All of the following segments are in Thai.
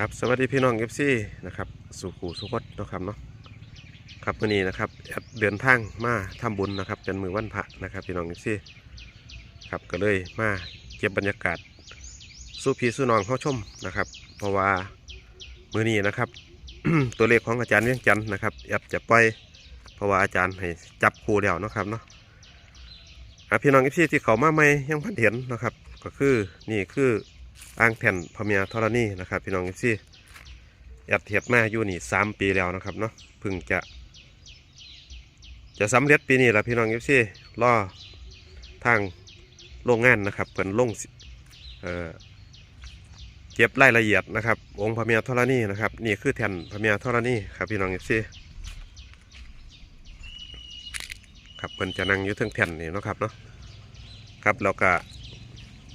ครับสวัสดีพี่น้องเอฟซีนะครับสุขูสุขดนะครับเนาะครับวันนี้นะครับแอดเดินทางมาทำบุญนะครับเป็นมือวันพระนะครับ พี่น้องเอฟซีครับก็เลยมาเก็บบรรยากาศสู้พี่สู้น้องเข้าชมนะครับ เพราะว่ามือนี้นะครับ ตัวเลขของอาจารย์เวียงจันทร์นะครับแอดจะปล่อยเพราะว่าอาจารย์ให้จับคู่แล้วนะครับเนาะพี่น้องเอฟซีที่เขามาใหม่ยังพันเห็นนะครับ ก็คือนี่คือ อ่างแผ่นพเมียธรณีนะครับ พี่น้องเอฟซียัดเห็ดมาอยู่นี่สามปีแล้วนะครับเนาะพิ่งจะ จะสำเร็จปีนี้แหละพี่น้องเอฟซีรอทางโรงงานนะครับเพิ่นลงเอ่อเก็บรายละเอียดนะครับ องค์พระเมียธรณีนะครับนี่คือแท่นพระเมียธรณีครับพี่น้องเอฟซีครับเพิ่นจะนั่งอยู่เทึงแท่นนี่นะครับเนาะครับแล้วก็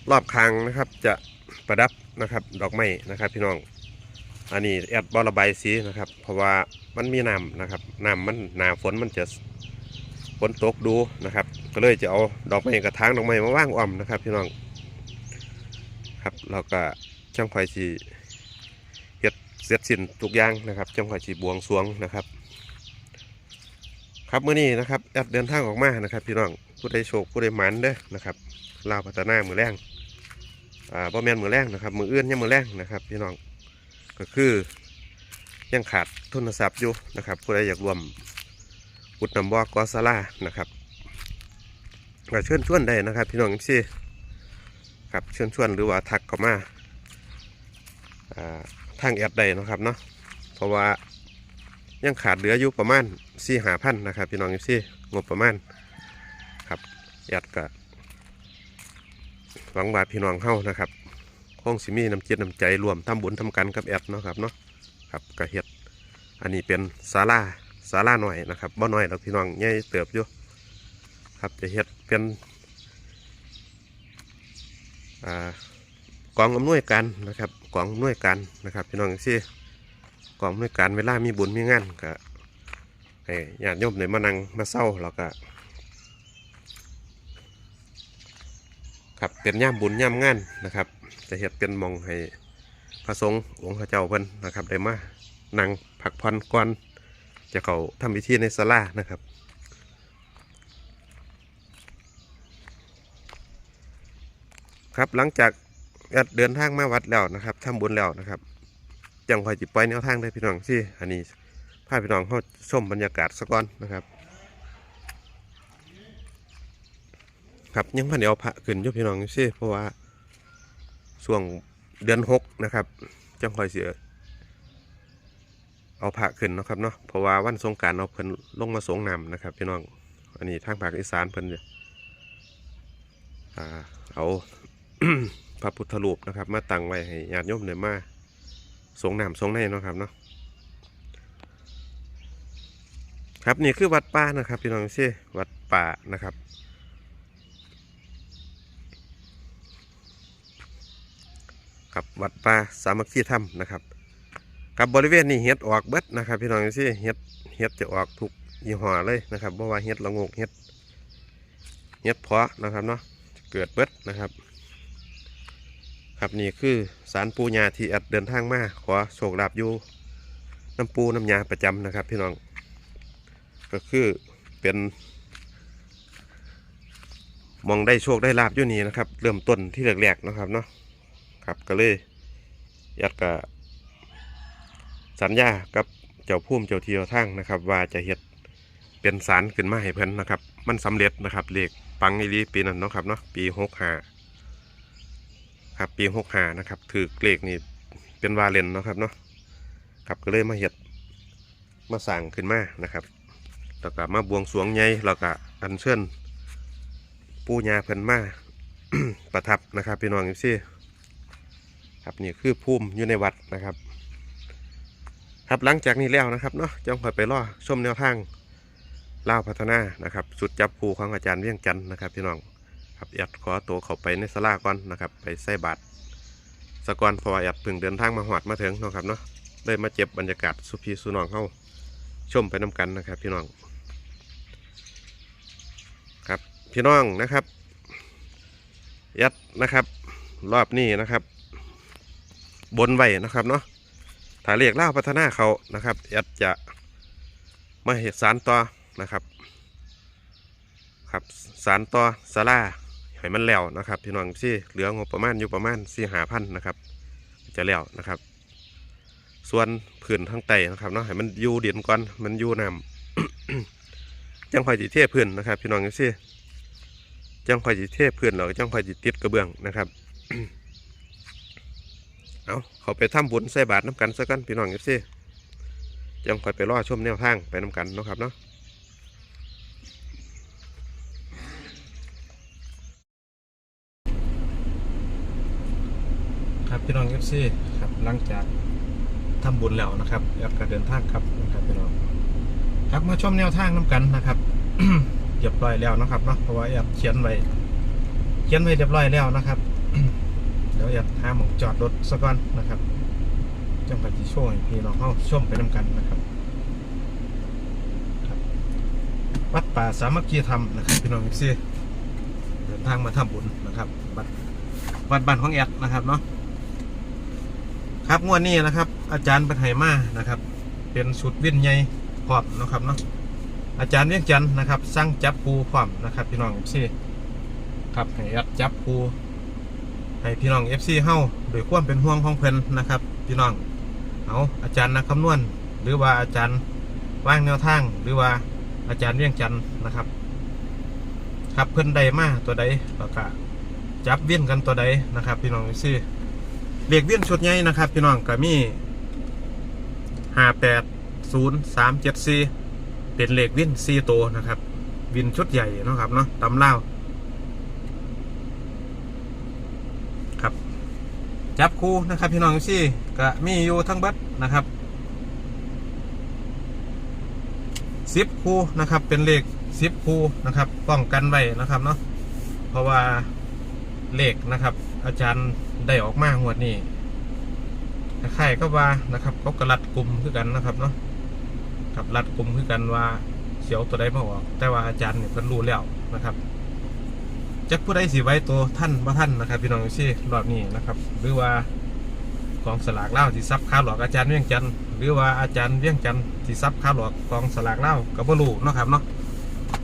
รอบคางนะครับจะ ประดับนะครับ ดอกไม้นะครับพี่น้อง อันนี้แอดบอระบายสีนะครับ เพราะว่ามันมีน้ำนะครับน้ำมันหนาฝนมันจะฝนตกดูนะครับ ก็เลยจะเอาดอกไม้กระถางดอกไม้มาว่างอ้อมนะครับพี่น้องครับเราก็จังคอยสีเฮ็ดเสร็จสิ้นทุกอย่างนะครับจังคอยสีบวงสวงนะครับ ครับเมื้อนี้นะครับแอดเดินทางออกมานะครับ พี่น้องผู้ใดโชคผู้ใดหมันเด้อนะครับลาวพัฒนามือแรง อ่าบ่แมนมือแรงนะครับ มืออื่นยังมือแรงนะครับ พี่น้องก็คือยังขาดทุนทรัพย์อยู่นะครับผู้ใดอยากรวมอุดนำบอกอสลานะครับก็เชิญชวนได้นะครับ พี่น้องซี่ครับเชิญชวนหรือว่าทักเข้ามาอ่าทางแอดได้นะครับเนาะเพราะว่ายังขาดเหลืออยู่ประมาณสี่หาพันนะครับ พี่น้องซี่งบประมาณครับแอดก็ หวังว่าพี่น้องเฮานะครับคงสิมีน้ำเจิตน้ำใจรวมทำบุญทำกันกับแอดเนาะครับเนาะครับกระเฮ็ดอันนี้เป็นศาลาศาลาหน่อยนะครับบ่หน่อยหรอกพี่น้องใหญ่เติบอยู่ครับจะเฮ็ดเป็นอ่ากองอำนวยการนะครับกองอำนวยการนะครับพี่น้องซี่กองอำนวยการเวลามีบุญมีงานก็ให้ญาติโยมได้มานั่งมาเศร้าแล้วก็ ครับเป็นย่ามบุญย่ามงานนะครับ จะเห็ดเป็นมองให้พระสงฆ์องค์พระเจ้าเพิ่นนะครับได้มานั่งผักผ่อนก่อนจะเขาทำพิธีในศาลานะครับครับหลังจากเดินทางมาวัดแล้วนะครับทำบุญแล้วนะครับจังคอยจิบปล่อยแนวทางได้พี่น้องที่อันนี้พาพี่น้องเขาชมบรรยากาศสะก่อนนะครับ ครับยังพันเดียวพระขึ้นยู่พี่น้องซิเพราะว่าช่วงเดือนหกนะครับ จังคอยเสียเอาพระขึ้นนะครับเนาะเพราะว่าวันสงการเอาเพิ่นลงมาสงนำนะครับพี่น้องอันนี้ทางภาคอีสานเพิ่นเอาพระพุทธรูปนะครับ มาตั้งไว้ให้ญาติโยมได้มาสงนำสงในนะครับเนาะครับนี่คือวัดป่านะครับ พี่น้องซิวัดป่านะครับ ครับ วัดป่าสามัคคีธรรมนะครับกับบริเวณนี้เห็ดออกเบิดนะครับ พี่น้องสิเห็ดเห็ดจะออกทุกยี่ห้อเลยนะครับเพราะว่าเห็ดละงกเห็ดเห็ดเพาะนะครับเนาะเกิดเบิดนะครับครับนี่คือสารปูญาที่แอดเดินทางมาขอโชคลาภอยู่น้ำปูน้ำยาประจำนะครับ พี่น้อง ก็คือเป็นมองได้โชคได้ลาบอยู่นี่นะครับ เริ่มต้นที่แรกๆนะครับเนาะ ครับ ก็เลยอยากกะสัญญากับเจ้าพุ่มเจ้าเทียวทั้งนะครับ ว่าจะเฮ็ดเป็นสารขึ้นมาให้เพิ่นนะครับ มันสำเร็จนะครับเลขปังอีหลีปีนั้นเนาะครับเนาะปีหกห้าครับปีหกห้านะครับถือเลขนี่เป็นวาเลนเนาะครับเนาะครับก็เลยมาเฮ็ดมาสั่งขึ้นมานะครับแล้วก็มาบวงสรวงใหญ่แล้วก็อัญเชิญปู่ย่าเพิ่นมาประทับนะครับพี่น้องอยู่ซี่ ครับนี่คือภูมิอยู่ในวัดนะครับ ครับหลังจากนี้แล้วนะครับเนาะจงคอยไปรอชมแนวทางเล่าพัฒนานะครับสุดจับภูของอาจารย์เวียงจันทร์นะครับพี่น้องครับแอดขอตัวเขาไปในสลาก่อนนะครับ ไปใส่บาตรสกอนพอแอดพิ่งเดินทางมาหอดมาถึงนะครับเนาะได้มาเจ็บบรรยากาศสุพีสุนองเข้าชมไปน้กันนะครับ พี่น้องครับพี่น้องนะครับแอดนะครับ รอบนี้นะครับ บนไว้นะครับเนาะถ้าเรียกเล่าวพัฒนาเขานะครับอดจะมาเหตุสารต่อนะครับ ครับสารต่อสาราให้มันแล้วนะครับพี่น้องที่เหลืองบประมาณอยู่ประมาณสี่หาพันนะครับ จะแล้วนะครับ ส่วนผืนทางไตนะครับเนาะให้มันอยู่เดียนก่อนมันอยู่น้ำจังคอยจีเทพื้นนะครับ พี่น้องที่จังคอยจีเทพื้นเราจังคอยจีติดกระเบื้องนะครับ เอาเขาไปทำบุญใส่บาตรน้ำกันสักกันพี่น้องที่จังคอยไปรอชมแนวทางไปน้ำกันนะครับเนาะครับพี่น้องเอฟซีครับหลังจากทำบุญแล้วนะครับแล้วก็เดินทางครับนะครับพี่น้องครับมาชมแนวทางน้กันนะครับเรียบร้อยแล้วนะครับเนาะเพราะว่าแอบเขียนไว้เขียนไว้เรียบร้อยแล้วนะครับ ดี๋ยวแอบหาหมองจอดรถสักก่อนนะครับจังหวัดที่ช่วยพี่น้องเข้าชมไปน้กันนะครับวัดป่าสามัคคีธรรมนะครับพี่น้องเอฟซีเดินทางมาทำบุญนะครับวัดวัดบ้านของแอดนะครับเนาะครับงวดนี้นะครับ อาจารย์ป็นไหมานะครับ เป็นชุดวิ่นใหญ่พร้อมนะครับเนาะอาจารย์เวียงจันทร์นะครับสร้างจับปูพร้อมนะครับ พี่น้องเอฟซีครับให้ยัดจับปู ให้พี่น้องเอฟซีเฮาโดยความเป็นห่วงของเพิ่นนะครับ พี่น้องเอาอาจารย์นักคำนวณ หรือว่าอาจารย์ว่างแนวทาง หรือว่าอาจารย์เวียงจันทร์นะครับ ครับเพิ่นใดมาตัวใดแล้วก็จับเวียนกันตัวใดนะครับ พี่น้องเอฟซีเรียกเวียนชุดใหญ่นะครับ พี่น้องก็มีห้าแปดศูนย์สามเจ็ดสี่เป็นเลขวินสี่ตัวนะครับ วินชุดใหญ่เนาะครับเนาะตำเล่าวครับ จับคู่นะครับพี่น้องซี่ก็มีอยู่ทั้งเบัดนะครับสิบคู่นะครับเป็นเลขสิบคู่นะครับป้องกันไว้นะครับเนาะเพราะว่าเลขนะครับ อาจารย์ได้ออกมางวดนี้คล้ายๆก็ว่านะครับเขากระลัดกลุ่มคือกันนะครับเนาะกับรัดกลุ่มคือกันว่าเสียวตัวใดมาออก แต่ว่าอาจารย์เนี่ยเพิ่นรู้แล้วนะครับ จักผู้ใดสิไว้ตัวท่านบ่ท่านนะครับพี่น้องซี่รอบนี้นะครับ หรือว่ากองสลากเล่าสิซับค้าหลอกอาจารย์เวียงจันทร์หรือว่าอาจารย์เวียงจันทร์สิซับค้าหลอกกองสลากเล่าก็บ่รู้เนะครับเนาะ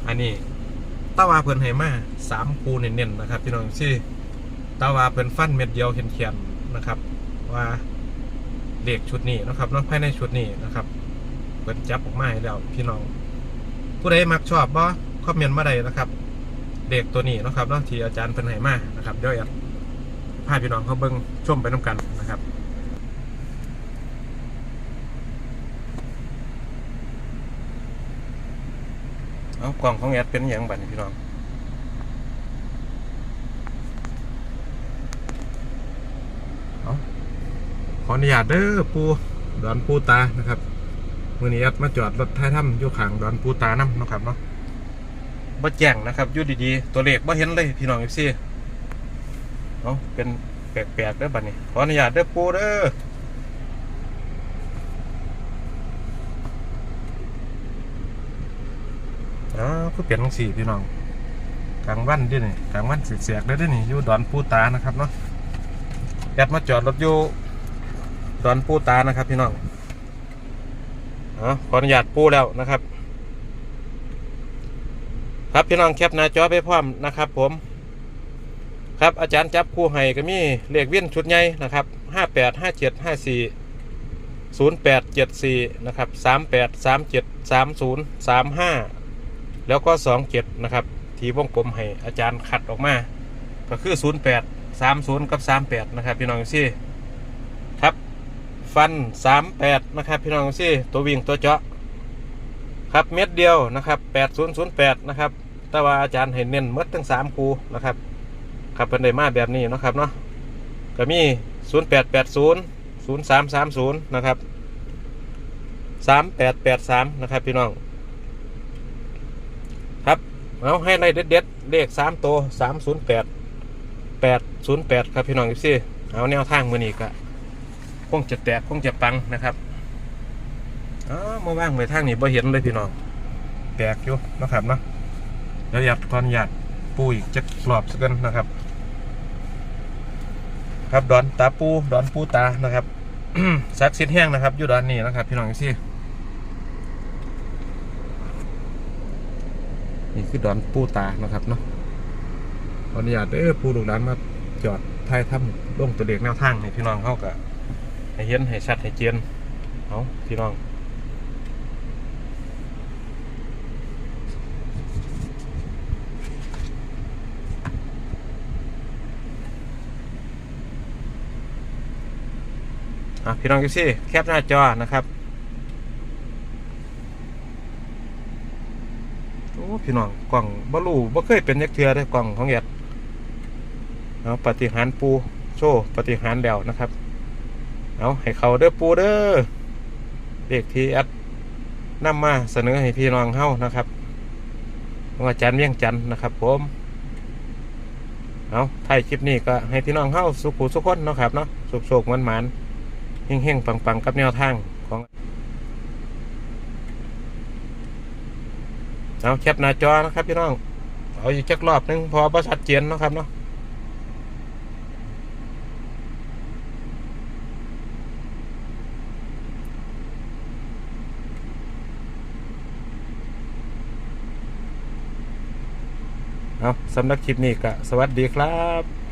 อันนี้ตาวาเพิ่นให้มาสามคูเน้นๆนะครับพี่น้องซี่ตาวาเป็นฟันเม็ดเดียวเขียนๆนะครับ ว่าเลขชุดนี้นะครับเนาะภายในชุดนี้นะครับเป็นจับออกมาให้แล้วพี่น้อง ผู้ใดมักชอบบ่คอมเมนต์มาได้นะครับ เลขตัวนี้นะครับเนาะที่อาจารย์เป็นให้มานะครับเดี๋ยวอยากพาพี่น้องเขาเบิ้งชมไปน้ำกันนะครับเอากล่องของแอดเป็นอย่างบันพี่น้องเออขออนุญาตเด้อปูดอนปูตานะครับมื่อนี้แอดมาจอดรถท้ายถ้ำอยู่ข้างดอนปูตาน้ำนะครับเนาะ บ่แจ้งนะครับอยู่ดีๆ ตัวเลขบ่เห็นเลยพี่น้องเอฟซีเอาะเป็นแปลกๆเด้อบัดนี้ ขออนุญาตเด้อปูเด้ออ๋อคือเปลี่ยนทั้งสี่พี่น้องกลางวันด้วยนี่กลางวันเสียกๆเด้ด้อนี่อยู่ดอนปูตานะครับเนาะแอดมาจอดรถอยู่ดอนปูตานะครับ พี่น้องออขออนุญาตปูแล้วนะครับ ครับพี่น้องแคปหน้าจอไปพร้อมนะครับ ผม ครับอาจารย์จับคู่ให้ก็มีเลขเวียนชุดใหญ่นะครับห้าแปดห้าเจ็ดห้าสี่ศูนย์แปดเจ็ดสี่นะครับสามแปดสามเจ็ดสามศูนย์สามห้าแล้วก็สองเจ็ดนะครับที่วงกลมให้อาจารย์ขัดออกมา ก็คือศูนย์แปดสามศูนย์กับสามแปดนะครับพี่น้องซี่ครับ ฟัน38นะครับพี่น้องสิตัววิ่งตัวเจาะ ครับเม็ดเดียวนะครับ8008นะครับแต่ว่าอาจารย์ให้เน้นเม็ดทั้ง3คูนะครับครับเป็นไดมาแบบนี้นะครับเนาะก็มี 0880 0330นะครับ3883นะครับพี่น้อง ครับเอาให้ไล่เด็ดเลข3ตัว308 808 ครับพี่น้องสิเอาแนวทางมือนี้ก็คงจะแตกคงจะปังนะครับ อ๋อมาว่างไปทางนี้บ่เห็นเลยพี่น้องแตกอยู่นะครับเนาะเดี๋ยวอยากตอนอยากปูอีกจะกรอบสักกันนะครับ ครับดอนตาปูดอนปูตานะครับซักซิดแห้งนะครับอยู่ด้านนี้นะครับ พี่น้องซี่นี่คือดอนปูตานะครับเนาะขออนุญาตเด้อปูลูกหลานมาจอดท้ายถ้ำลงตัวเด็กแนวทางให้พี่น้องเข้ากะให้เห็นให้ชัดให้เจียนเอาพี่น้อง อะพี่น้องยูซี่แคปหน้าจอนะครับโอ้พี่น้องกล่องบ่รู้บ่เคยเป็นยักเทือได้กล่องของเอ็ดเอาปฏิหารปูโชว์ปฏิหารแล้วนะครับ เอาให้เขาเด้อปูเด้อเด็กที่แอดนำมาเสนอให้พี่น้องเฮานะครับขอาจารย์เวียงจันนะครับ ผมเอาถ่ายคลิปนี้ก็ให้พี่น้องเฮาสุขุสุขคนนะครับเนาะสุกๆมันๆ เฮงๆ ปังๆ กับแนวทางของเอาแคปหน้าจอนะครับพี่น้อง เอาอีกจักรอบนึงพอประชัดเจนเนาะครับเนาะเอาสำหรับคลิปนี้ก็สวัสดีครับ